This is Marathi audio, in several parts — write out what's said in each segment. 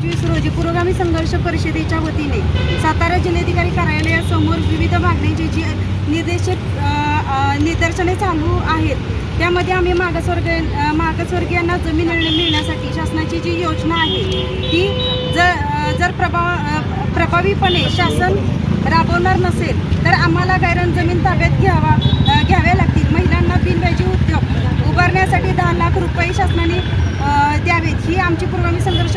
पंचवीस रोजी पुरोगामी संघर्ष परिषदेच्या वतीने सातारा जिल्हाधिकारी कार्यालयासमोर विविध मागण्यांचे जी निर्देशक निदर्शने चालू आहेत त्यामध्ये आम्ही मागासवर्ग मागासवर्गीयांना जमीन मिळण्यासाठी शासनाची जी योजना आहे ती जर जर प्रभाव प्रभावीपणे शासन राबवणार नसेल तर आम्हाला गायरान जमीन ताब्यात घ्यावा घ्याव्या लागतील. महिलांना बिनव्याजी उद्योग उभारण्यासाठी दहा लाख रुपये शासनाने द्यावेत. ही आमची पुरोगामी संघर्ष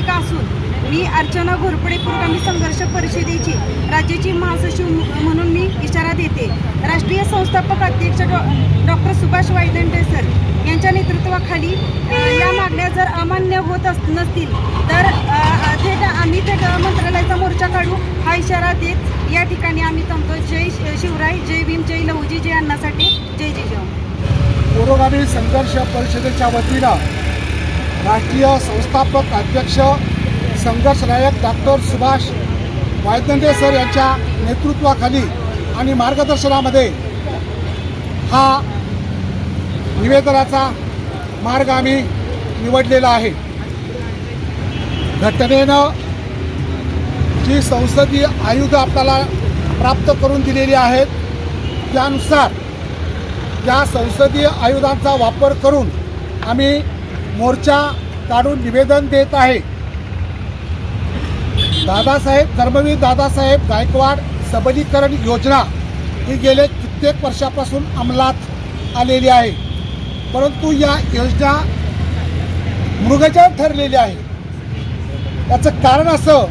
प्र- भूमिका असून मी अर्चना घोरपडे पुरोगामी संघर्ष परिषदेची राज्याची महासचिव म्हणून मी इशारा देते. राष्ट्रीय संस्थापक अध्यक्ष डॉ डॉक्टर सुभाष वायदंडे सर यांच्या नेतृत्वाखाली या मागण्या जर अमान्य होत अस नसतील तर थेट आम्ही थेट मंत्रालयाचा मोर्चा काढू हा इशारा देत या ठिकाणी आम्ही थांबतो जय शिवराय जय भीम जय लहुजी जय अण्णासाठी जय जय जय पुरोगामी संघर्ष परिषदेच्या वतीनं राष्ट्रीय संस्थापक अध्यक्ष संघर्षनायक डॉक्टर सुभाष वायदंडे सर यांच्या नेतृत्वाखाली आणि मार्गदर्शनामध्ये हा निवेदनाचा मार्ग आम्ही निवडलेला आहे. घटनेनं जी संसदीय आयुध आपल्याला प्राप्त करून दिलेली आहेत त्यानुसार त्या संसदीय आयुधांचा वापर करून आम्ही मोर्चा काढून निवेदन देत आहे. दादासाहेब धर्मवीर दादासाहेब गायकवाड सबलीकरण योजना ही गेले कित्येक वर्षापासून अंमलात आलेली आहे. परंतु या योजना मृगजळ ठरलेली आहे याचं कारण असं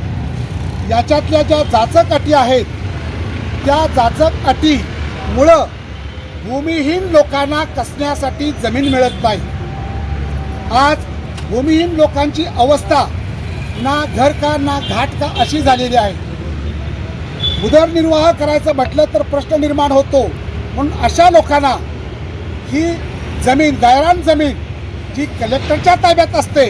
याच्यातल्या ज्या जाचक अटी आहेत त्या जाचक अटीमुळं भूमिहीन लोकांना कसण्यासाठी जमीन मिळत नाही. आज भूमिहीन लोकांची अवस्था ना घर का ना घाट का अशी झालेली आहे. उदरनिर्वाह करायचं म्हटलं तर प्रश्न निर्माण होतो. म्हणून अशा लोकांना ही जमीन गायरान जमीन जी कलेक्टरच्या ताब्यात असते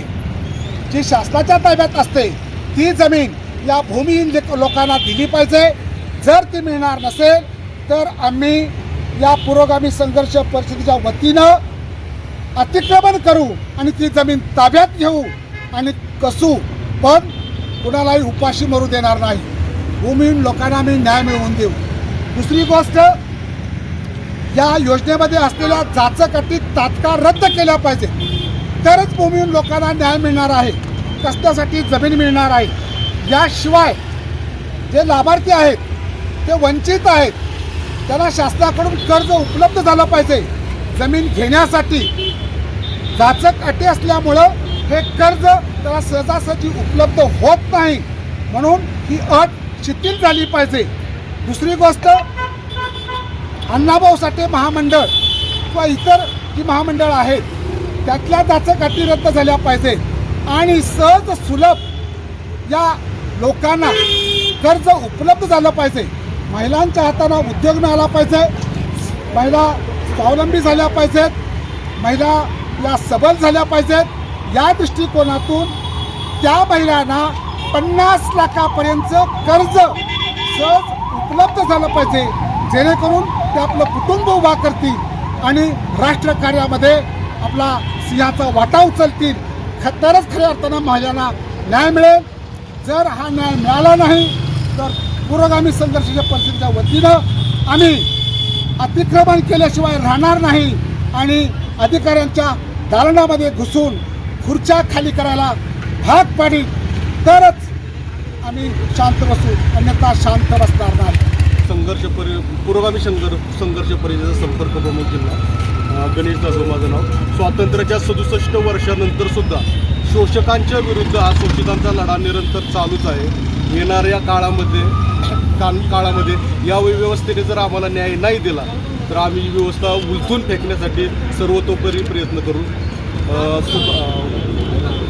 जी शासनाच्या ताब्यात असते ती जमीन या भूमिहीन लोकांना दिली पाहिजे. जर ती मिळणार नसेल तर आम्ही या पुरोगामी संघर्ष परिषदेच्या वतीनं अतिक्रमण करू आणि ती जमीन ताब्यात घेऊ आणि कसू पण कुणालाही उपाशी मरू देणार नाही. भूमिहीन लोकांना आम्ही न्याय मिळवून देऊ. दुसरी गोष्ट या योजनेमध्ये असलेल्या जाचक अटी तात्काळ रद्द केल्या पाहिजे तरच भूमिहीन लोकांना न्याय मिळणार आहे. कष्टासाठी जमीन मिळणार आहे. याशिवाय जे लाभार्थी आहेत ते वंचित आहेत त्यांना शासनाकडून कर्ज उपलब्ध झालं पाहिजे. जमीन घेण्यासाठी जाचक अटी असल्यामुळं हे कर्ज त्याला सहजासहजी उपलब्ध होत नाही. म्हणून ही अट शिथिल झाली पाहिजे. दुसरी गोष्ट अण्णाभाऊ साठे महामंडळ किंवा इतर जी महामंडळ आहेत त्यातल्या जाचक अटी रद्द झाल्या पाहिजे. आणि सहज सुलभ या लोकांना कर्ज उपलब्ध झालं पाहिजे. महिलांच्या हाताला उद्योग मिळाला पाहिजे. महिला स्वावलंबी झाल्या पाहिजेत. महिला या सबल झाल्या पाहिजेत. या दृष्टिकोनातून त्या महिलांना पन्नास लाखापर्यंत कर्ज सहज उपलब्ध झालं पाहिजे. जेणेकरून ते आपलं कुटुंब उभा करतील आणि राष्ट्रकार्यामध्ये आपला सिंहाचा वाटा उचलतील. ख तरच खऱ्या अर्थानं महिलांना न्याय मिळेल. जर हा न्याय मिळाला नाही तर पुरोगामी संघर्षाच्या परिस्थितीच्या वतीनं आम्ही अतिक्रमण केल्याशिवाय राहणार नाही आणि अधिकाऱ्यांच्या दालनामध्ये घुसून खुर्च्या खाली करायला भाग पाडी तरच आम्ही शांत बसू अन्यथा शांत बसणार नाही. संघर्ष परि पुरोगामी संघर्ष संघर्ष परिषदेचा संपर्क प्रमुख जिल्हा गणेश दासो माझं नाव. स्वातंत्र्याच्या सदुसष्ट वर्षानंतर सुद्धा शोषकांच्या विरुद्ध हा शोषितांचा लढा निरंतर चालूच आहे. येणाऱ्या काळामध्ये का काळामध्ये या व्यवस्थेने जर आम्हाला न्याय नाही दिला तर आम्ही ही व्यवस्था उलथून फेकण्यासाठी सर्वतोपरी प्रयत्न करू. अं,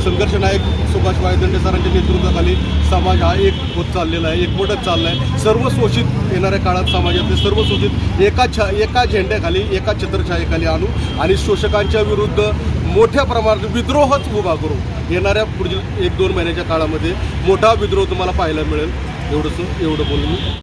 संघर्ष नायक सुभाष वायदंडे सरांच्या नेतृत्वाखाली समाज हा एक होत चाललेला आहे एकवटत चालला आहे सर्व शोषित येणाऱ्या काळात समाजातले सर्व शोषित एका छा एका झेंड्याखाली एका छत्रछायेखाली आणू आणि शोषकांच्या विरुद्ध मोठ्या प्रमाणात विद्रोहच उभा करू. येणाऱ्या पुढील एक दोन महिन्याच्या काळामध्ये मोठा विद्रोह तुम्हाला पाहायला मिळेल. एवढंच एवढं बोलून मी.